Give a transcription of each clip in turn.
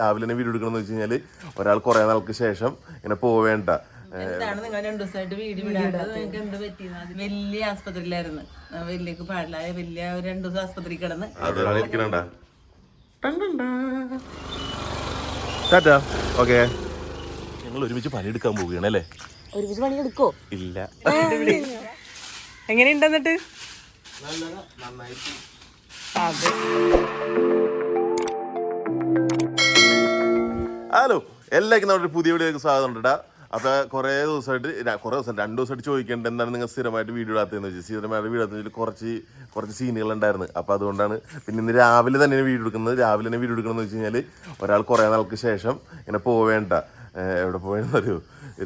രാവിലെ തന്നെ വീഡിയോ എടുക്കണം എന്ന് വെച്ച് കഴിഞ്ഞാൽ ഒരാൾ കുറെ നാൾക്ക് ശേഷം ഇങ്ങനെ പോവേണ്ട. എന്താണ് നിങ്ങൾ രണ്ടു ദിവസമായിട്ട് വീട് വിടാത്തത് നിങ്ങൾക്ക് എന്ത് വലിയ ആസ്പത്രിയിലായിരുന്നു. വലിയക്ക് പാടില്ലായ വലിയ ഒരു രണ്ടു ദിവസം ആസ്പത്രി കിടന്ന്. ടാറ്റാ. ഓക്കെ. ഞങ്ങൾ ഒരുമിച്ച് പണിയെടുക്കാൻ പോവുകയാണ് അല്ലേ? ഒരുമിച്ച് പണി എടുക്കോ ഇല്ല. എങ്ങനെയുണ്ട് എന്നിട്ട്? ഹലോ എല്ലാവർക്കും നമ്മുടെ പുതിയ വീഡിയോക്ക് സ്വാഗതം ഉണ്ട് അപ്പൊ കുറെ ദിവസമായിട്ട് കുറേ ദിവസം രണ്ടു ദിവസമായിട്ട് ചോദിക്കേണ്ടത് എന്താണ് നിങ്ങൾ സ്ഥിരമായിട്ട് വീഡിയോ ഇടാത്തതെന്ന് വെച്ചാൽ സ്ഥിരമായിട്ട് വീഡിയോ ഇടാത്തതിൽ കുറച്ച് കുറച്ച് സീനുകൾ ഉണ്ടായിരുന്നു. അപ്പൊ അതുകൊണ്ടാണ് പിന്നെ ഇന്ന് രാവിലെ തന്നെ വീഡിയോ എടുക്കുന്നത്. രാവിലെ തന്നെ വീഡിയോ എടുക്കണമെന്ന് വെച്ച് കഴിഞ്ഞാൽ ഒരാൾ കുറേ നാൾക്ക് ശേഷം ഇങ്ങനെ പോവേണ്ട എവിടെ പോയെന്ന് അറിയോ?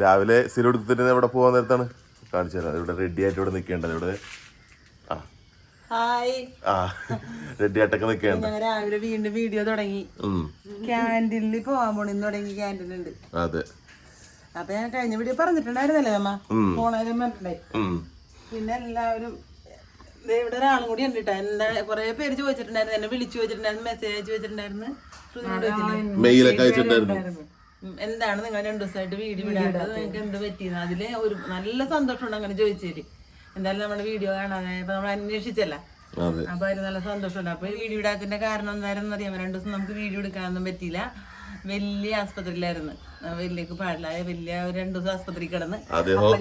രാവിലെ സ്ഥിരം എടുത്തിട്ട് എവിടെ പോകാൻ നേരത്താണ്? കാണിച്ചു തരാം. ഇവിടെ റെഡി ആയിട്ട് ഇവിടെ നിൽക്കേണ്ടത്. ഇവിടെ ഹായ്. ആ റെഡി ആട്ടൊക്കെ നിൽക്കേണ്ട ഞങ്ങൾ രാവിലെ വീണ്ടും വീഡിയോ തുടങ്ങി. ക്യാന്റീനിൽ പോവാൻ പോണെന്ന് തുടങ്ങി ക്യാന്റീൻ ഉണ്ട്. അതെ. അപ്പൊ ഞാൻ കഴിഞ്ഞ വീഡിയോ പറഞ്ഞിട്ടുണ്ടായിരുന്നല്ലേ അമ്മ? പോണാലും പറഞ്ഞിട്ടുണ്ടായി. പിന്നെ എല്ലാവരും ദേ ഇവിടെ ഒരാളും കൂടി ഉണ്ട് കേട്ടോ എന്താ കുറെ പേര് ചോദിച്ചിട്ടുണ്ടായിരുന്നു. എന്നെ വിളിച്ചു ചോദിച്ചിട്ടുണ്ടായിരുന്നു. മെസ്സേജ് അയച്ചു വെച്ചിട്ടുണ്ടായിരുന്നു. മെയിലൊക്കെ അയച്ചിട്ടുണ്ടായിരുന്നു. എന്താണ് നിങ്ങൾ രണ്ടു ദിവസമായിട്ട് വീഡിയോ വിടാത്തത് നിങ്ങൾക്ക് എന്ത് പറ്റിയെന്ന്? അതിൽ ഒരു നല്ല സന്തോഷമുണ്ട് അങ്ങനെ ചോദിച്ചേര് എന്തായാലും നമ്മുടെ വീഡിയോ കാണാതെ ഇപ്പൊ നമ്മൾ അന്വേഷിച്ചല്ല. അപ്പൊ അതിന് നല്ല സന്തോഷമുണ്ട്. അപ്പൊ വീഡിയോ ഇടാത്തിന്റെ കാരണം എന്തായിരുന്നു അറിയാമോ? രണ്ടു ദിവസം നമുക്ക് വീഡിയോ എടുക്കാനൊന്നും പറ്റിയില്ല. വലിയ ആസ്പത്രിയിലായിരുന്നു. വലിയക്ക് പാടില്ലായ വലിയ രണ്ടു ദിവസം ആസ്പത്രി കിടന്ന്.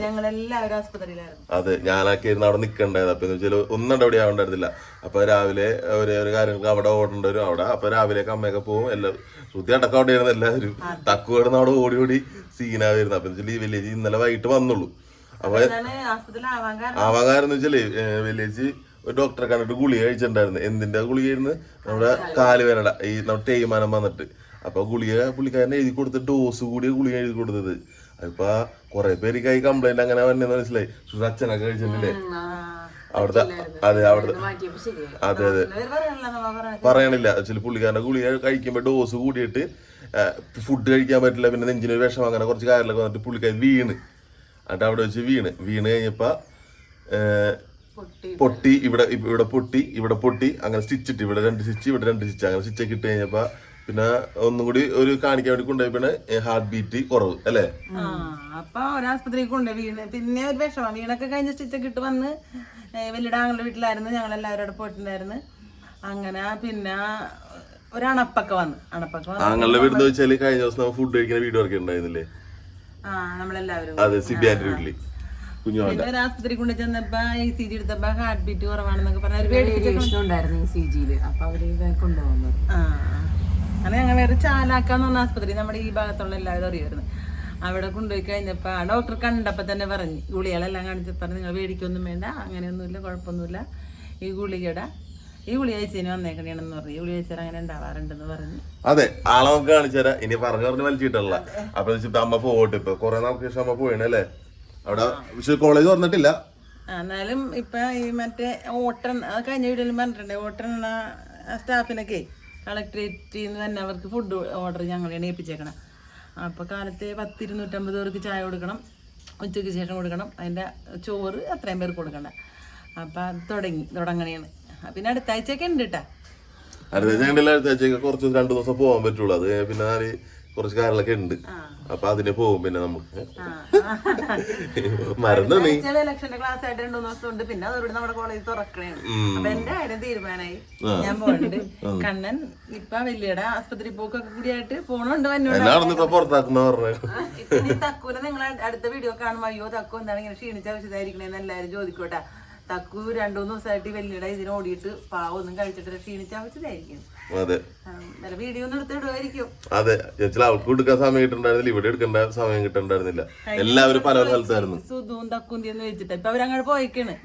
ഞങ്ങൾ എല്ലാവരും ആസ്പത്രിയിലായിരുന്നു. അതെ ഞാനൊക്കെ ഇരുന്ന് അവിടെ നിൽക്കണ്ടായത് അപ്പൊ വെച്ചാൽ ഒന്നും അവിടെ ആവണ്ടായിരുന്നില്ല. അപ്പൊ രാവിലെ ഒരു ഒരു കാര്യങ്ങൾക്ക് അവിടെ ഓടേണ്ട വരും അവിടെ. അപ്പൊ രാവിലെയൊക്കെ അമ്മയൊക്കെ പോകും എല്ലാവരും ശ്രുതി അടക്കം അവിടെ ആയിരുന്നു എല്ലാവരും. തക്കു കിടന്ന് അവിടെ ഓടി ഓടി സീനായിരുന്നു അപ്പൊ വെച്ചാൽ ഈ വില്ലേജ് ഇന്നലെ വൈകിട്ട് വന്നുള്ളൂ. അപ്പൊ ആവാകാരെന്ന് വെച്ചാൽ വില്ലേജ് ഒരു ഡോക്ടറെ കണ്ടിട്ട് ഗുളിക കഴിച്ചിട്ടുണ്ടായിരുന്നു. എന്തിന്റെ ഗുളികയായിരുന്നു? നമ്മുടെ കാലുവേനട ഈ നമ്മുടെ തേയ്മാനം വന്നിട്ട്. അപ്പൊ ഗുളിക പുള്ളിക്കാരൻ എഴുതി കൊടുത്ത് ഡോസ് കൂടിയ ഗുളിക എഴുതി കൊടുത്തത്. അപ്പൊ കൊറേ പേര് ആയി കംപ്ലൈന്റ് അങ്ങനെ വന്നെന്ന് മനസ്സിലായി. അച്ഛനൊക്കെ കഴിച്ചിട്ടില്ലേ? അവിടുത്തെ അതെ അവിടുത്തെ. അതെ അതെ പറയണല്ലോ ആക്ച്വലി പുള്ളിക്കാരന്റെ ഗുളിക കഴിക്കുമ്പോൾ ഡോസ് കൂടിയിട്ട് ഫുഡ് കഴിക്കാൻ പറ്റില്ല. പിന്നെ നെഞ്ചിന് വിഷമം വിഷം അങ്ങനെ കുറച്ച് കാര്യങ്ങളൊക്കെ വന്നിട്ട് പുള്ളിക്കാരൻ വീണ്. എന്നിട്ട് അവിടെ വെച്ച് വീണ്. വീണ് കഴിഞ്ഞപ്പോ ഏഹ്, പൊട്ടി. ഇവിടെ ഇവിടെ പൊട്ടി ഇവിടെ പൊട്ടി അങ്ങനെ സ്റ്റിച്ചിട്ട് ഇവിടെ രണ്ട് സ്റ്റിച്ച് ഇവിടെ രണ്ട് സ്റ്റിച്ച് അങ്ങനെ സ്റ്റിച്ച് ഒക്കെ ഇട്ട് കഴിഞ്ഞപ്പോ പിന്നെ ഒന്നും കൂടി ഒരു കാണിക്കാൻ വേണ്ടി കൊണ്ടുപോയി പിന്നെ ഹാർട്ട് ബീറ്റ് കുറവ് അല്ലേ? അപ്പൊ ഒരാസ്പത്രി കൊണ്ട് വീണ്. പിന്നെ ഒരു വിഷമം വീണൊക്കെ കഴിഞ്ഞ സ്റ്റിച്ചൊക്കെ ഇട്ട് വന്ന് വലിയ ആങ്ങളുടെ വീട്ടിലായിരുന്നു ഞങ്ങൾ എല്ലാവരും അവിടെ പോയിട്ടുണ്ടായിരുന്നു. അങ്ങനെ പിന്നെ ഒരണപ്പൊക്കെ വന്ന് അണപ്പൊക്കെ വന്ന് ആങ്ങളുടെ വീട്ടിൽ വെച്ചാൽ കഴിഞ്ഞ ദിവസം ഫുഡ് കഴിക്കുന്ന വീഡിയോ ഒക്കെ ഉണ്ടായിരുന്നില്ലേ? ആ നമ്മളെല്ലാവരും അതെ സിബിയാന്റെ വീട്ടിൽ. കുഞ്ഞുമോന്റെ ഒരു ആസ്പത്രി കൊണ്ട് ചെന്നപ്പോ ഈ സി ജി എടുത്തപ്പോ ഹാർട്ട് ബീറ്റ് കുറവാണെന്നൊക്കെ പറഞ്ഞ ഉണ്ടായിരുന്നു ഈ സി ജിയിൽ അപ്പൊ അവർ കൊണ്ടുപോകുന്നത് ആ അങ്ങനെ ഞങ്ങൾ വേറെ ചാലാക്കാന്ന് പറഞ്ഞ ആസ്പത്രി നമ്മുടെ ഈ ഭാഗത്തുള്ള എല്ലാവരും അറിയായിരുന്നു. അവിടെ കൊണ്ടുപോയി കഴിഞ്ഞപ്പോ ആ ഡോക്ടർ കണ്ടപ്പോ തന്നെ പറഞ്ഞു ഗുളികളെല്ലാം കാണിച്ച് പറഞ്ഞു നിങ്ങൾ പേടിക്കൊന്നും വേണ്ട അങ്ങനെയൊന്നുമില്ല കുഴപ്പമൊന്നുമില്ല. ഈ ഗുളികയുടെ ഈ ഗുളിക അയച്ചതിന് വന്നേക്കണേണെന്ന് പറഞ്ഞു. ഈ ഗുളിയാഴ്ച അയച്ചാൽ അങ്ങനെ ഉണ്ടാവാറുണ്ടെന്ന് പറഞ്ഞു. അതെ ആളെ നമുക്ക് കാണിച്ചു തരാം ഇനി പറഞ്ഞു പറഞ്ഞു വലിച്ചിട്ടല്ല. അപ്പൊ അമ്മ പോകട്ടെ ഇപ്പൊ കൊറേ നാൾക്ക് ശേഷം അമ്മ പോയണല്ലേ? അവിടെ പക്ഷെ കോളേജ് തുറന്നിട്ടില്ല. ആ, എന്നാലും ഇപ്പൊ ഈ മറ്റേ ഓട്ടൻ അത് കഴിഞ്ഞ വീട്ടിലും പറഞ്ഞിട്ടുണ്ട് ഓട്ടൻ സ്റ്റാഫിനൊക്കെ കളക്ടറേറ്റിൽ നിന്ന് തന്നെ അവർക്ക് ഫുഡ് ഓർഡർ ഞങ്ങളെയാണ് ഏൽപ്പിച്ചേക്കണം. അപ്പോൾ കാലത്തെ പത്ത് ഇരുന്നൂറ്റമ്പത് പേർക്ക് ചായ കൊടുക്കണം ഉച്ചയ്ക്ക് ശേഷം കൊടുക്കണം അതിന്റെ ചോറ് അത്രയും പേർക്ക് കൊടുക്കണ്ട. അപ്പം അത് തുടങ്ങി തുടങ്ങണേണ് പിന്നെ അടുത്ത ആഴ്ചയൊക്കെ ഉണ്ട് കേട്ടാ അടുത്ത ആഴ്ച കണ്ടില്ല കുറച്ച് രണ്ടു ദിവസം പോകാൻ പറ്റുള്ളൂ. അത് പിന്നെ കുറച്ച് കാര്യങ്ങളൊക്കെ ഉണ്ട്. അപ്പൊ അതിന് പോകും പിന്നെ നമുക്ക്. മരുന്ന് നീ ഇലക്ഷന്റെ ക്ലാസ് ആയിട്ട് രണ്ടു ദിവസം ഉണ്ട്. പിന്നെ അതോടെ നമ്മുടെ കോളേജ് തുറക്കണേ അപ്പൊ എന്റെ കാര്യം തീരുമാനമായി ഞാൻ പോകണ്ട് കണ്ണൻ ഇപ്പൊ വലിയട ആസ്പത്രി പോക്കൊക്കെ കൂടിയായിട്ട് പോണുണ്ട് തക്കുനെ നിങ്ങൾ അടുത്ത വീഡിയോ കാണുമ്പോ അയ്യോ തക്കു എന്താണ് ഇങ്ങനെ ക്ഷീണിച്ച ആവശ്യമായിരിക്കണേന്ന് എല്ലാരും ചോദിക്കോട്ടെ. തക്കു രണ്ടു മൂന്ന് ദിവസമായിട്ട് വെല്ലിട ഇതിന് ഓടിയിട്ട് പാവൊന്നും കഴിച്ചിട്ട് ക്ഷീണിച്ച വെച്ചതായിരിക്കും. അതെ. വീഡിയോ എടുത്തിടുമായിരിക്കും അതെ ചേച്ചി അവൾക്ക് എടുക്കാൻ സമയം കിട്ടുന്നുണ്ടായിരുന്നില്ല ഇവിടെ എടുക്കേണ്ട സമയം കിട്ടുന്നുണ്ടായിരുന്നില്ല എല്ലാവരും പല സ്ഥലത്തായിരുന്നു. സുധുവും തക്കുന്തി വെച്ചിട്ട്. ഇപ്പൊ അവരങ്ങോട്ട് പോയിക്കണ്.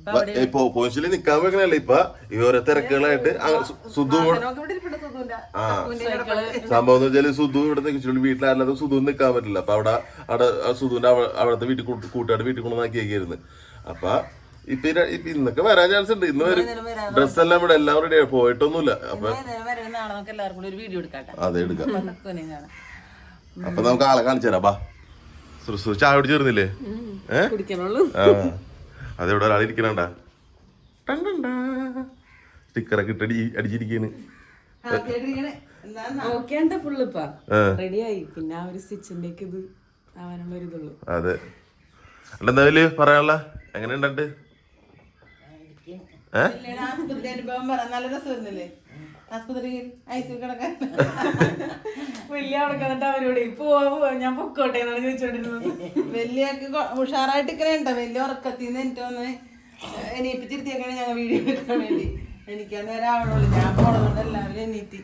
ഇപ്പൊ ഇപ്പൊ പോയിച്ചിൽ നിക്കാൻ വെക്കണല്ലേ ഇപ്പൊ? ഈ ഓരോ തിരക്കുകളായിട്ട് സുധു കിടപ്പുണ്ട്. സംഭവം എന്ന് വെച്ചാൽ സുധു ഇവിടെ നിൽക്കുള്ളൂ വീട്ടിലല്ലാതെ സുധു നിക്കാൻ പറ്റില്ല. അപ്പൊ അവിടെ അവിടെ ആ സുധുവിന്റെ അവ- അവിടുത്തെ വീട്ടിൽ കൂട്ട്- കൂട്ടുകാരുടെ വീട്ടിൽ കൊണ്ടുവന്നാക്കിയായിരുന്നു അപ്പൊ ഇപ്പൊ ഇന്നൊക്കെ വരാൻ ചാൻസ് ഉണ്ട്. ഇന്ന് വരും. ഡ്രസ് എല്ലാം ഇവിടെ എല്ലാം റെഡി പോയിട്ടൊന്നുമില്ല. അപ്പൊ അതെ എടുക്കാം. അപ്പൊ നമുക്ക് ആളെ കാണിച്ചു തരാം. ബാ. സുറു ചായ കുടിച്ചേർന്നില്ലേ ഏ? കുടിക്കണുള്ളൂ. ആ. അതെവിടെ ഒരാൾ ഇരിക്കണണ്ട. സ്റ്റിക്കറൊക്കെ ഇട്ട് അടി അടിച്ചിരിക്കാണ്. റെഡിയായി. പിന്നെ ആ ഒരു സ്റ്റിച്ചിന്റെ ഒക്കെ ഇത് ആവാനുള്ള ഒരു ഇതുള്ളൂ അതെ. എന്താ വലിയ പറയാനുള്ള? എങ്ങനെ ഏ പിന്നീട് ആസ്പത്രി അനുഭവം പറ നല്ല രസമായിരുന്നില്ലേ ആസ്പത്രിയിൽ ഐസിൽ കിടക്കാൻ വലിയ അവിടെ കണ്ടിട്ട് അവരോട് പോവാ ഞാൻ പൊക്കോട്ടെ എന്നാണ് ചോദിച്ചോണ്ടിരുന്നത് വലിയക്ക് ഉഷാറായിട്ട് ഇങ്ങനെ ഉണ്ടോ. വലിയ ഉറക്കത്തിന്ന് എനിക്ക് ഒന്ന് എണീപ്പിച്ചിരുത്തിയൊക്കെയാണ് ഞങ്ങൾ വീഡിയോ എടുക്കാൻ വേണ്ടി. എനിക്ക് അന്നേരം ആവണുള്ളൂ ഞാൻ പോണതുകൊണ്ട് എല്ലാവരും എണീറ്റി.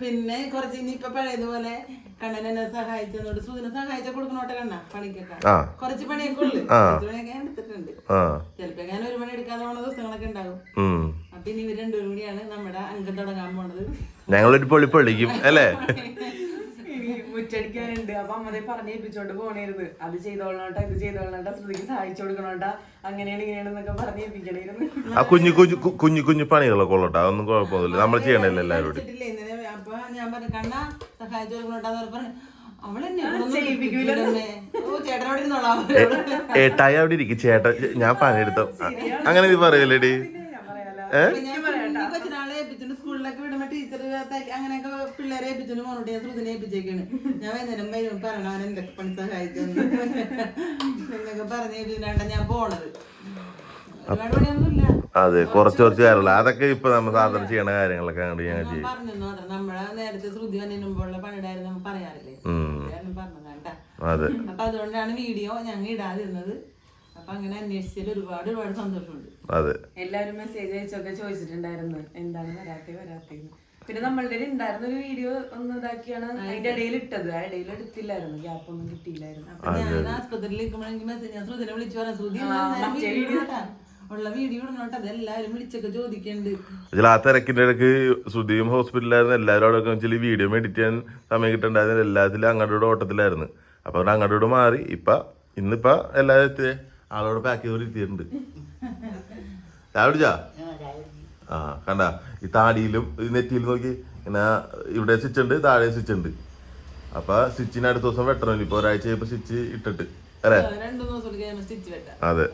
പിന്നെ കുറച്ച് ഇനിയിപ്പോ പഴയതുപോലെ കണ്ണൻ എന്നെ സഹായിച്ചതുകൊണ്ട് സുദിനെ സഹായിച്ച കൊടുക്കണോട്ടെ കണ്ണ പണിക്കൊക്കെ. കുറച്ച് പണിയൊക്കെ ഉള്ളു. കുറച്ച് പണിയൊക്കെ ഞാൻ എടുത്തിട്ടുണ്ട്. ആ. ചിലപ്പോ ഞാൻ ഒരു പണി എടുക്കാതെ പോണ ദിവസങ്ങളൊക്കെ ഉണ്ടാകും. ഉം. അപ്പൊ ഇനി ഇവർ രണ്ടുപേരും കൂടിയാണ് നമ്മുടെ അംഗം തുടങ്ങാൻ പോണത്. ഞങ്ങളൊരു പൊളി പൊളിക്കും അല്ലേ? മുറ്റടിക്കാനുണ്ട്. അപ്പൊ അമ്മതെ പറഞ്ഞേൽപ്പിച്ചോണ്ട് പോണേരുന്ന് അത് ചെയ്തോളണോട്ടാ ഇത് ചെയ്തോളണോട്ടാ ശ്രുതിക്ക് സഹായിച്ചു കൊടുക്കണോട്ടാ അങ്ങനെയാണ് ഇങ്ങനെയാണെന്നൊക്കെ പറഞ്ഞേൽപ്പിക്കണേരുന്നു ആ കുഞ്ഞു കുഞ്ഞു കുഞ്ഞു കുഞ്ഞു പണികളൊക്കെ ഉള്ളട്ടാ അതൊന്നും കുഴപ്പമൊന്നുമില്ല. നമ്മൾ ചെയ്യണല്ലോ എല്ലാവരും വെച്ചിട്ടില്ലേ ഇന്നലെ അപ്പൊ ഞാൻ പറഞ്ഞു കണ്ണ സഹായിച്ചു കൊടുക്കണോട്ടാന്ന് പറഞ്ഞു അവളെന്നെ ഓ ചേട്ടനോട് ഇരുന്നോളാം ഏട്ടായി അവിടെ ഇരിക്കും ചേട്ടാ ഞാൻ പണിയെടുത്തോ അങ്ങനെ ഇത് പറയല്ലേടി? സ്കൂളിലൊക്കെ വിടുമ്പോ ടീച്ചർ അങ്ങനെയൊക്കെ പിള്ളേരെ ഏൽപ്പിച്ചിട്ട് മോനോട് ഞാൻ ശ്രുതിനെ ഏൽപ്പിച്ചേക്കാണ്. ഞാൻ വൈകുന്നേരം വരും പറയണം അവൻ എന്തൊക്കെ പണി സഹായിച്ചെന്ന്? എന്നൊക്കെ പറഞ്ഞു ഏൽപ്പിച്ചിട്ടാണ് ഞാൻ പോണത്. ഒരുപാട് പണിയൊന്നുമില്ല. അതെ കുറച്ച് കുറച്ച് കാര്യമുള്ള. അതൊക്കെ ഇപ്പൊ നമ്മൾ സാധാരണ ചെയ്യണ കാര്യങ്ങളൊക്കെ അങ്ങോട്ട് ഞങ്ങൾ ചെയ്യും പറഞ്ഞു നമ്മളെ നേരത്തെ ശ്രുതി വന്നതിന് മുമ്പുള്ള നമ്മൾ പറയാറില്ലേ? അതെ. അപ്പൊ അതുകൊണ്ടാണ് വീഡിയോ ഞങ്ങൾ ഇടാതിരുന്നത്. അപ്പൊ അങ്ങനെ അന്വേഷിച്ചതിൽ ഒരുപാട് ഒരുപാട് സന്തോഷമുണ്ട്. അതെ. എല്ലാവരും മെസ്സേജ് അയച്ചൊക്കെ ചോദിച്ചിട്ടുണ്ടായിരുന്നു. എന്താണ് വരാത്തെ വരാത്തേന്ന് പിന്നെ നമ്മളുടെ ഉണ്ടായിരുന്ന ഒരു വീഡിയോ ഒന്ന് ഇതാക്കിയാണ് അതിന്റെ ഇടയിൽ ഇട്ടത്. ആ ഇടയിൽ എടുത്തില്ലായിരുന്നു. ഗ്യാപ്പ് ഒന്നും കിട്ടിയില്ലായിരുന്നു. അപ്പൊ ഞാൻ ആസ്പത്രിയിൽ ഇരിക്കുമ്പോഴെങ്കിൽ മെസ്സേജ് ഞാൻ ശ്രുതിനെ വിളിച്ചു പറഞ്ഞു. ശ്രുതി. ഉള്ള വീഡിയോ ഇടണോട്ട് അത് വിളിച്ചൊക്കെ ആ തിരക്കിന്റെ ഇടയ്ക്ക് ശ്രുതിയും ഹോസ്പിറ്റലായിരുന്നു എല്ലാവരും അവിടെ വെച്ചാൽ വീഡിയോ എഡിറ്റ് ചെയ്യാൻ സമയം കിട്ടണ്ടായിരുന്നു എല്ലാത്തിലും അങ്ങോട്ടോട് ഓട്ടത്തിലായിരുന്നു. അപ്പൊ അവിടെ അങ്ങോട്ടോട് മാറി. ഇപ്പൊ ഇന്നിപ്പ എല്ലാവരും എത്തിയേ? ആളോട് പാക്ക് ചെയ്തോട് എത്തിയിട്ടുണ്ട് ചായ കുടിച്ചാ? ആ കണ്ട? ഈ താടിയിലും ഈ നെറ്റിയിലും നോക്കി. ഇങ്ങനെ ഇവിടെ സ്വിച്ച് ഉണ്ട് താഴെ സ്വിച്ച് ഉണ്ട്. അപ്പൊ സ്വിച്ചിന് അടുത്ത ദിവസം വെട്ടണമല്ലോ. ഇപ്പൊ ഒരാഴ്ച ഇപ്പൊ സ്വിച്ച് ഇട്ടിട്ട്. അല്ലേ അതെ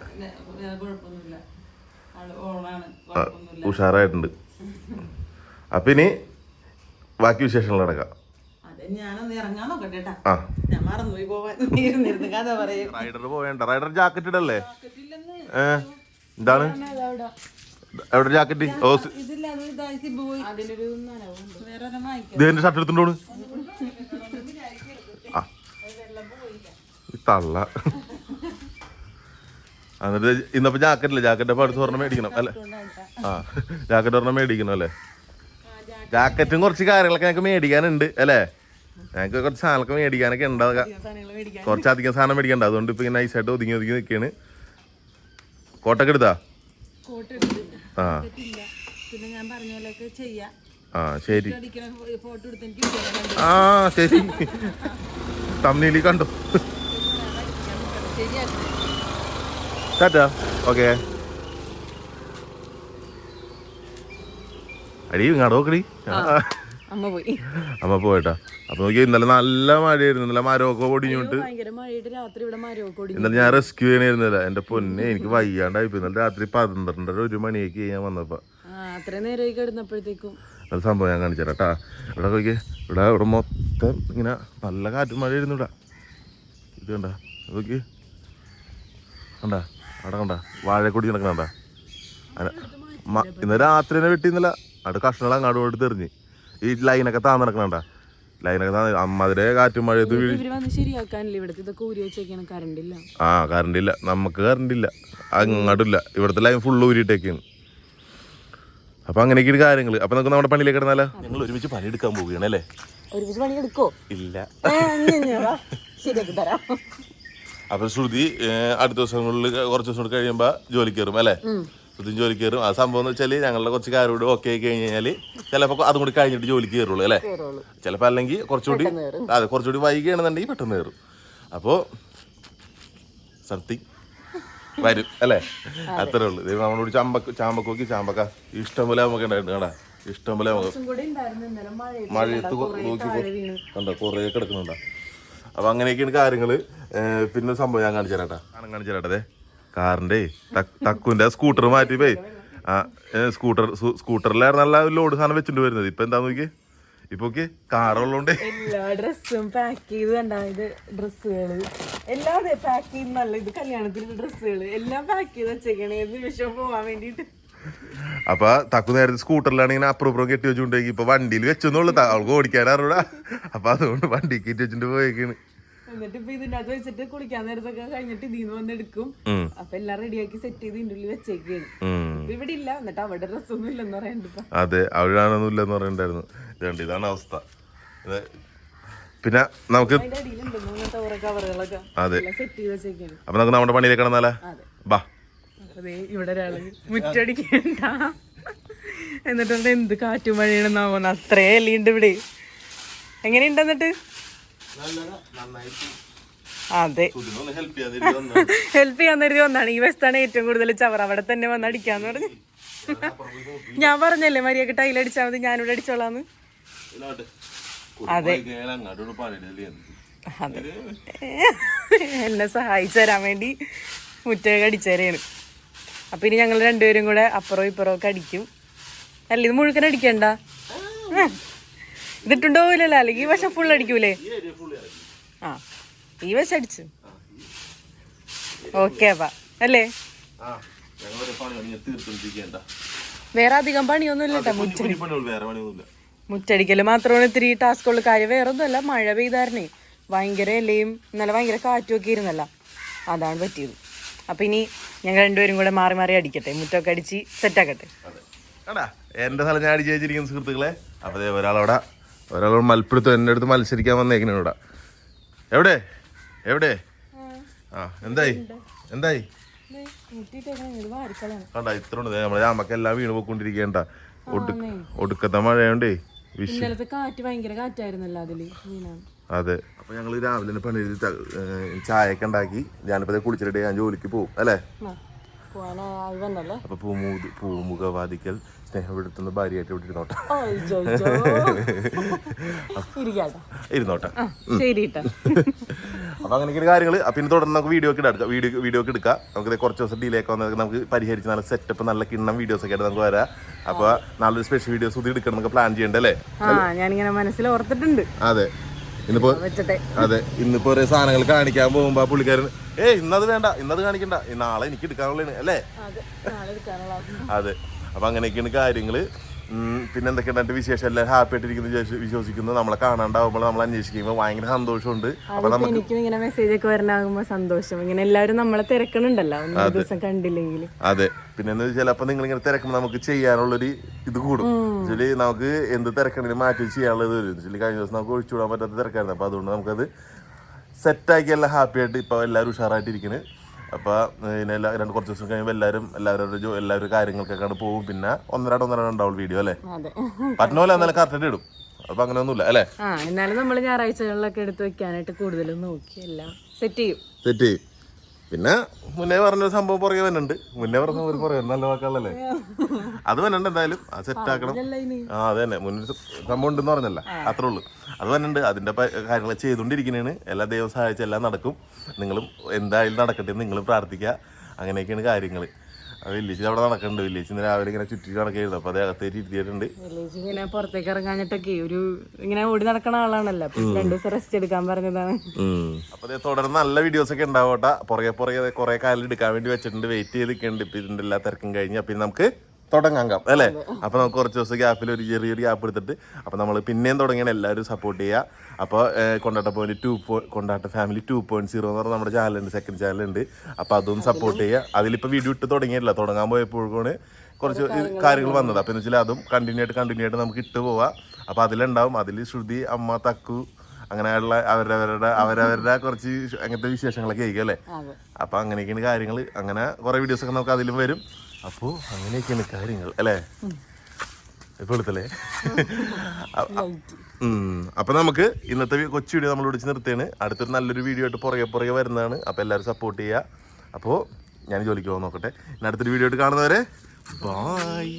ഉഷാറായിട്ടുണ്ട് അപ്പൊ ഇനി ബാക്കി വിശേഷങ്ങൾ നടക്കാം റൈഡർ പോവേണ്ട റൈഡർ ജാക്കറ്റ് ഇടല്ലേ എന്താണ് എവിടെ ജാക്കറ്റ് ഓ സ്- ഇതില്ല അത് തള്ള. എന്നിട്ട് ഇന്നപ്പോ ജാക്കറ്റില്ല? ജാക്കറ്റ് അപ്പൊ അടുത്ത് ഒരെണ്ണം മേടിക്കണം അല്ലെ? ആ ജാക്കറ്റ് ഒരെണ്ണം മേടിക്കണം അല്ലേ? ജാക്കറ്റും കുറച്ച് കാര്യങ്ങളൊക്കെ ഞങ്ങൾക്ക് മേടിക്കാനുണ്ട് അല്ലേ? ഞങ്ങൾക്ക് കുറച്ച് സാധനങ്ങളൊക്കെ മേടിക്കാനൊക്കെ ഉണ്ടാവുക കുറച്ചധികം സാധനം മേടിക്കണ്ട. അതുകൊണ്ട് ഇപ്പൊ ഇങ്ങനെ നൈസായിട്ട് ഒതുങ്ങി ഒതുങ്ങി നിൽക്കുകയാണ് കോട്ടൊക്കെ എടുത്താ? ആ. ആ ശരി. ആ ശരി. തമ്മിലി കണ്ടു? ടാറ്റാ ഓക്കെ അടി ഇങ്ങാടോ നോക്കടി അമ്മ പോയി. അമ്മ പോയിട്ടാ. അപ്പൊ നോക്കി ഇന്നലെ നല്ല മഴയായിരുന്നു. ഇന്നലെ മരമൊക്കെ ഓടി ഇന്നലെ ഞാൻ റെസ്ക്യൂ ചെയ്യണായിരുന്നില്ല. എന്റെ പൊന്നെ എനിക്ക് വയ്യാണ്ടായി ഇന്നലെ രാത്രി പന്ത്രണ്ടര ഒരു മണിയൊക്കെ ഞാൻ വന്നപ്പോ. അത് സംഭവം ഞാൻ കാണിച്ചു തരാം ഇവിടെ നോക്കിയേ. ഇവിടെ ഇവിടെ മൊത്തം ഇങ്ങനെ നല്ല കാറ്റും മഴ ആയിരുന്നു ഇവിടെ. ഇത് കണ്ടാ നോക്കി കണ്ട? അവിടെ കണ്ട? വാഴക്കൊടി കിടക്കണണ്ട ഇന്ന് രാത്രി തന്നെ വെട്ടിന്നില്ല അവിടെ കഷ്ണങ്ങൾ അങ്ങോട്ട് പോയിട്ട് തെറിഞ്ഞ്. ഈ ലൈനൊക്കെ താന്ന് നടക്കണണ്ട ലൈനൊക്കെ താന്ന് അമ്മതിരെ കാറ്റും മഴയത്ത് വീഴും. വന്ന് ശരിയാക്കാനില്ല. ഇവിടുത്തെ ഇതൊക്കെ ഊരി വെച്ചേക്കാണ്. ഇല്ല. ആ കറണ്ട് ഇല്ല. നമുക്ക് കറണ്ട് ഇല്ല. അങ്ങോട്ടില്ല ഇവിടുത്തെ ലൈൻ ഫുള്ള് ഊരിയിട്ടേക്കാണ്. അപ്പൊ അങ്ങനെയൊക്കെയാണ് കാര്യങ്ങൾ അപ്പൊ നമുക്ക് നമ്മുടെ പണിയിലേക്ക് കിടന്നാലോ? നിങ്ങൾ ഒരുമിച്ച് പണിയെടുക്കാൻ പോവുകയാണ് അല്ലേ? ഒരുമിച്ച് പണി എടുക്കോ ഇല്ല ശരിയാക്കി തരാം. അപ്പൊ ശ്രുതി അടുത്ത ദിവസങ്ങളിൽ കുറച്ച് ദിവസം കൂടി കഴിയുമ്പോ ജോലി കയറും അല്ലേ? ശ്രുതി ജോലി കയറും. ആ സംഭവം എന്ന് വെച്ചാൽ ഞങ്ങളുടെ കുറച്ച് കാര്യോട് ഓക്കെ ആയി കഴിഞ്ഞ് കഴിഞ്ഞാൽ ചിലപ്പോ അതും കൂടി കഴിഞ്ഞിട്ട് ജോലി കയറുള്ളൂ അല്ലേ? ചിലപ്പോ അല്ലെങ്കിൽ കുറച്ചുകൂടി അതെ കുറച്ചുകൂടി വൈകിയാണെന്നുണ്ടെങ്കിൽ പെട്ടെന്ന് കയറും. അപ്പോ സംതിങ് വരും അല്ലേ? അത്രേ ഉള്ളൂ. ദൈവം നമ്മളോട് ചാമ്പക്ക ചാമ്പക്കോക്കി ചാമ്പക്ക. ഇഷ്ടം പോലെ നമുക്ക് ഉണ്ടായിട്ടുണ്ട് കണ്ടാ. ഇഷ്ടം പോലെ നമുക്ക് കൂടെ ഉണ്ടായിരുന്നു. ഇന്നലെ മഴ മഴയത്ത് നോക്കി കണ്ടോ? കുറേ കിടക്കുന്നുണ്ടോ. അപ്പൊ അങ്ങനെയൊക്കെയാണ് കാര്യങ്ങൾ. പിന്നെ സംഭവം ഞാൻ കാണിച്ചു തരാട്ടാ. കാണാൻ കാണിച്ചു തരാട്ടെ കാറിന്റെ തക്കുന്റെ സ്കൂട്ടർ മാറ്റി പോയി. ആ സ്കൂട്ടർ സ്കൂട്ടറിലായിരുന്നു നല്ല ലോഡ് സാധനം വെച്ചിട്ട് വരുന്നത്. ഇപ്പൊ എന്താ നോക്കി ഇപ്പൊ കാറുള്ളോണ്ട് എല്ലാ ഡ്രസ്സും പാക്ക് ചെയ്ത് കണ്ടായത് ഡ്രസ്സുകൾ എല്ലാം പാക്ക് ചെയ്ത് നല്ല ഇത് കല്യാണത്തിന്റെ ഡ്രസ്സുകൾ എല്ലാം പാക്ക് ചെയ്ത് വെച്ചേക്കണേ. നിമിഷം പോവാൻ വേണ്ടിട്ട് അപ്പൊ തക്കു നേരത്തെ സ്കൂട്ടറിലാണെങ്കിൽ ഇങ്ങനെ ഇപ്പുറം കെട്ടി വെച്ചുകൊണ്ടേക്ക് ഇപ്പൊ വണ്ടിയിൽ വെച്ചെന്നുള്ളു അവൾക്ക് ഓടിക്കാൻ അറിയൂടാ അപ്പൊ അതുകൊണ്ട് വണ്ടി കെട്ടി വെച്ചിട്ട് പോയേക്കാണ്. എന്നിട്ട് ഇപ്പൊ ഇതിന്റെ അത് വെച്ചിട്ട് കുളിക്കാൻ നേരത്തൊക്കെ കഴിഞ്ഞിട്ട് ഇതിന്ന് വന്നെടുക്കും അപ്പൊ എല്ലാം റെഡിയാക്കി സെറ്റ് ചെയ്ത് ഇതിന്റെ ഉള്ളിൽ വെച്ചേക്കാണ്. ഇവിടെ ഇല്ല. എന്നിട്ട് അവിടെ ഡ്രസ്സൊന്നും ഇല്ലെന്ന് പറയണ്ട അതെ അവിടാണൊന്നും ഇല്ലെന്ന് പറയണ്ടായിരുന്നു. ഇതുണ്ട് ഇതാണ് അവസ്ഥ. പിന്നെ നമുക്ക് അതെ. അപ്പൊ നമുക്ക് നമ്മുടെ പണിയിലേക്ക് കിടന്നാലേ ബാ. ഇവിടെ ഒരാൾ മുറ്റടിക്കണ്ട. എന്നിട്ടുണ്ട് എന്ത് കാറ്റും മഴയാണെന്നാവുന്ന അത്രേ അല്ലിണ്ട് ഇവിടെ. എങ്ങനെയുണ്ട് എന്നിട്ട്? അതെ. ഹെൽപ്പ് ചെയ്യാൻ കരുതി വന്നാണ് ഈ വശത്താണ് ഏറ്റവും കൂടുതൽ ചവർ അവിടെ തന്നെ വന്ന് അടിക്കാന്ന് പറഞ്ഞു. ഞാൻ പറഞ്ഞല്ലേ മരിയൊക്കെ ടൈലടിച്ചാൽ മതി ഞാനിവിടെ അടിച്ചോളാന്ന്. അതെ. അതെ. എന്നെ സഹായിച്ചു തരാൻ വേണ്ടി മുറ്റൊക്കെ അടിച്ചേരാണ്. അപ്പൊ ഇനി ഞങ്ങൾ രണ്ടുപേരും കൂടെ അപ്പുറവും ഇപ്പുറവും ഒക്കെ അടിക്കും. അല്ല ഇത് മുഴുക്കൻ അടിക്കണ്ട. ഇതിട്ടുണ്ടോ ഇല്ലല്ലോ? അല്ലെങ്കിൽ ഈ വശം ഫുൾ അടിക്കൂലേ? ആ ഈ വശം അടിച്ചു. ഓക്കെ അപ്പാ. അല്ലേ? വേറെ അധികം പണിയൊന്നും ഇല്ല കേട്ടോ മുറ്റ വേറെ പണിയൊന്നുമില്ല. മുറ്റടിക്കൽ മാത്രമാണ് ഇത്തിരി ടാസ്ക് ഉള്ള കാര്യം വേറെ ഒന്നുമല്ല മഴ പെയ്താരണേ ഭയങ്കര എല്ലയും ഇന്നലെ ഭയങ്കര കാറ്റും ഒക്കെ ഇരുന്നല്ല അതാണ് പറ്റിയത്. അപ്പൊ ഇനി ഞങ്ങൾ രണ്ടുപേരും കൂടെ മാറി മാറി അടിക്കട്ടെ. മുറ്റൊക്കെ അടിച്ച് സെറ്റ് ആക്കട്ടെ. എന്റെ സ്ഥലം ഞാൻ അടിച്ചു വെച്ചിരിക്കുന്ന സുഹൃത്തുക്കളെ. അപ്പൊ ഒരാളവിടെ ഒരാളോട് മൽപ്പിടുത്തം എന്റെ അടുത്ത് മത്സരിക്കാൻ വന്നേക്കണ ഇവിടെ. എവിടെ? എവിടെ? ആ. എന്തായി? എന്തായി? കണ്ട ഇത്ര ഉണ്ട് നമ്മുടെ നമുക്ക് എല്ലാം വീണ് പോയിക്കൊണ്ടിരിക്കേണ്ട ഒടുക്കത്തെ മഴയുണ്ടേ വിഷു ഇന്നലത്തെ കാറ്റ് ഭയങ്കര കാറ്റായിരുന്നല്ലോ അതിൽ മീനാണ് അതെ. അപ്പൊ ഞങ്ങൾ രാവിലെ പണി ചായ ഒക്കെ ഏ, ചായയൊക്കെ ഉണ്ടാക്കി. ഞാനിപ്പോ കുളിച്ചിട്ട് ഞാൻ ജോലിക്ക് പോകും അല്ലേ? അപ്പൊ പൂമുഖ പൂമുഖവാദിക്കൽ സ്നേഹപ്പെടുത്തുന്ന ഭാര്യയായിട്ട് ഇവിടെ ഇരുന്നോട്ടെ. അപ്പൊ അങ്ങനെയൊക്കെ കാര്യങ്ങൾ പിന്നെ തുടർന്ന് നമുക്ക് വീഡിയോ ഒക്കെ എടുക്കാം വീഡിയോ വീഡിയോ ഒക്കെ എടുക്കാം. നമുക്ക് കുറച്ച് ദിവസം ഡിലേ ഒക്കെ വന്നത് നമുക്ക് പരിഹരിച്ച് നല്ല സെറ്റപ്പ് നല്ല കിണ്ണം വീഡിയോസ് ഒക്കെ ആയിട്ട് നമുക്ക് വരാം. അപ്പൊ നല്ലൊരു സ്പെഷ്യൽ വീഡിയോസ് ഇത് എടുക്കണം പ്ലാൻ ചെയ്യണ്ടല്ലേ ഞാനിങ്ങനെ മനസ്സിൽ ഓർത്തിട്ടുണ്ട്. അതെ. ഇന്നിപ്പോ അതെ. ഇന്നിപ്പോ ഓരോ സാധനങ്ങൾ കാണിക്കാൻ പോകുമ്പോ പുള്ളിക്കാരൻ ഏയ് ഇന്നത് വേണ്ട ഇന്നത് കാണിക്കണ്ട. നാളെ എനിക്ക് എടുക്കാനുള്ളതാണ് അല്ലേ? അതെ. അപ്പൊ അങ്ങനെയൊക്കെയാണ് കാര്യങ്ങൾ. പിന്നെ എന്തൊക്കെയാണ് എന്റെ വിശേഷം? എല്ലാവരും ഹാപ്പി ആയിട്ടിരിക്കുന്നു വിശ്വസി- വിശ്വസിക്കുന്നു. നമ്മളെ കാണാണ്ടാവുമ്പോൾ നമ്മൾ അന്വേഷിക്കുമ്പോൾ ഭയങ്കര സന്തോഷമുണ്ട്. അപ്പൊ നമുക്ക് എനിക്കും ഇങ്ങനെ മെസ്സേജ് ഒക്കെ വരണാകുമ്പോ സന്തോഷം. ഇങ്ങനെ എല്ലാവരും നമ്മളെ തിരക്കണുണ്ടല്ലോ. ദിവസം കണ്ടില്ലെങ്കിൽ അതെ. പിന്നെ ചിലപ്പോ വെച്ചാൽ അപ്പൊ നിങ്ങൾ ഇങ്ങനെ തിരക്കുമ്പോൾ നമുക്ക് ചെയ്യാനുള്ളൊരു ഇത് കൂടും. വെച്ചാൽ നമുക്ക് എന്ത് തിരക്കണെങ്കിലും മാറ്റി ചെയ്യാനുള്ള ചെയ്യാനുള്ളത് വരും. കഴിഞ്ഞ ദിവസം നമുക്ക് ഒഴിച്ചുവിടാൻ പറ്റാത്ത തിരക്കായിരുന്നു. അപ്പൊ അതുകൊണ്ട് നമുക്കത് സെറ്റാക്കി എല്ലാം ഹാപ്പി ആയിട്ട് ഇപ്പൊ എല്ലാവരും ഉഷാറായിട്ടിരിക്കുന്നത് അപ്പൊ ഇതിനെ എല്ലാ രണ്ട് കുറച്ച് ദിവസം കഴിയുമ്പോൾ എല്ലാവരും എല്ലാവരും ജോ എല്ലാവരും കാര്യങ്ങൾക്കൊക്കെ പോകും. പിന്നെ ഒന്നരാട് ഒന്നരാട് ഉണ്ടാവും വീഡിയോ അല്ലേ? അതെ. പറ്റുന്ന പോലെ എന്നാലും കറക്റ്റ് ഇടും. അപ്പൊ അങ്ങനെയൊന്നുമില്ല അല്ലേ? ആ എന്നാലും നമ്മൾ ഞായറാഴ്ചകളിലൊക്കെ എടുത്ത് വെക്കാനായിട്ട് കൂടുതലും നോക്കി എല്ലാം സെറ്റ് ചെയ്യും. സെറ്റ് ചെയ്യും. പിന്നെ മുന്നേ പറഞ്ഞൊരു സംഭവം പുറകെ വരുന്നുണ്ട് മുന്നേ പറഞ്ഞ സംഭവം പുറകെ നല്ല വാക്കാളല്ലേ അത് വന്നുണ്ട് എന്തായാലും. അത് സെറ്റ് ആക്കണം. ആ അത് തന്നെ. മുന്നിൽ സംഭവം ഉണ്ടെന്ന് പറഞ്ഞല്ല. അത്രേ ഉള്ളൂ. അത് വന്നിട്ടുണ്ട്. അതിന്റെ കാര്യങ്ങൾ ചെയ്തുകൊണ്ടിരിക്കുന്നതാണ് എല്ലാ ദൈവം സഹായിച്ച എല്ലാം നടക്കും. നിങ്ങളും എന്തായാലും നടക്കട്ടെ നിങ്ങളും പ്രാർത്ഥിക്കുക. അങ്ങനെയൊക്കെയാണ് കാര്യങ്ങൾ അത് വില്ലേജിൽ അവിടെ നടക്കുന്നുണ്ട് വില്ലേജ് നിന്ന് രാവിലെ ഇങ്ങനെ ചുറ്റി നടക്കായിരുന്നു. അപ്പൊ അത് അകത്തേക്ക് ഇരുത്തിയിട്ടുണ്ട്. വില്ലേജ് ഇങ്ങനെ പുറത്തേക്ക് ഇറങ്ങാഞ്ഞിട്ടൊക്കെ ഒരു ഇങ്ങനെ ഓടി നടക്കണ ആളാണല്ലോ. അപ്പൊ രണ്ടു ദിവസം റെസ്റ്റ് എടുക്കാൻ പറഞ്ഞതാണ്. അപ്പൊ തുടർന്ന് നല്ല വീഡിയോസ് ഒക്കെ ഉണ്ടാവട്ടെ പുറകെ പുറകെ കുറെ കാലം എടുക്കാൻ വേണ്ടി വെച്ചിട്ടുണ്ട്. വെയിറ്റ് ചെയ്ത് നിൽക്കുന്നുണ്ട് ഇപ്പൊ ഇതിന്റെ എല്ലാ തിരക്കും കഴിഞ്ഞ്. പിന്നെ നമുക്ക് തുടങ്ങാം അല്ലേ? അപ്പൊ നമുക്ക് കുറച്ച് ദിവസം ഗ്യാപ്പിൽ ഒരു ചെറിയൊരു ഗ്യാപ്പ് എടുത്തിട്ട് അപ്പൊ നമ്മൾ പിന്നെയും തുടങ്ങിയാണ് എല്ലാവരും സപ്പോർട്ട് ചെയ്യുക അപ്പോൾ കൊണ്ടാട്ട പോയിന്റ് ടു കൊണ്ടാട്ട ഫാമിലി ടു പോയിന്റ് സീറോ എന്ന് പറഞ്ഞാൽ നമ്മുടെ ചാനലുണ്ട് സെക്കൻഡ് ചാനലുണ്ട് അപ്പൊ അതൊന്നും സപ്പോർട്ട് ചെയ്യുക അതിലിപ്പോ വീഡിയോ ഇട്ട് തുടങ്ങിയില്ല തുടങ്ങാൻ പോയപ്പോഴാണ് കുറച്ച് കാര്യങ്ങൾ വന്നത്. അപ്പൊ എന്ന് വെച്ചാൽ അതും കണ്ടിന്യൂ ആയിട്ട് കണ്ടിന്യൂ ആയിട്ട് നമുക്ക് ഇട്ട് പോവാം. അപ്പൊ അതിലുണ്ടാവും. അതിൽ ശ്രുതി അമ്മ തക്കു അങ്ങനെയുള്ള അവരവരുടെ അവരവരുടെ കുറച്ച് അങ്ങനത്തെ വിശേഷങ്ങളൊക്കെ ആയിരിക്കും അല്ലേ? അപ്പോൾ അപ്പൊ അങ്ങനെയൊക്കെയാണ് കാര്യങ്ങൾ അങ്ങനെ കുറെ വീഡിയോസ് ഒക്കെ നമുക്ക് അതിലും വരും. അപ്പോ അങ്ങനെയൊക്കെയാണ് കാര്യങ്ങൾ അല്ലേ? ഉം. അപ്പൊ നമുക്ക് ഇന്നത്തെ കൊച്ചു വീഡിയോ നമ്മൾ വിളിച്ച് നിർത്തിയാണ്. അടുത്തൊരു നല്ലൊരു വീഡിയോ ആയിട്ട് പുറകെ പുറകെ വരുന്നതാണ്. അപ്പൊ എല്ലാവരും സപ്പോർട്ട് ചെയ്യുക. അപ്പോൾ ഞാൻ ജോലിക്ക് പോകാൻ നോക്കട്ടെ. ഇനി അടുത്തൊരു വീഡിയോ ആയിട്ട് കാണുന്നവരെ ബായ്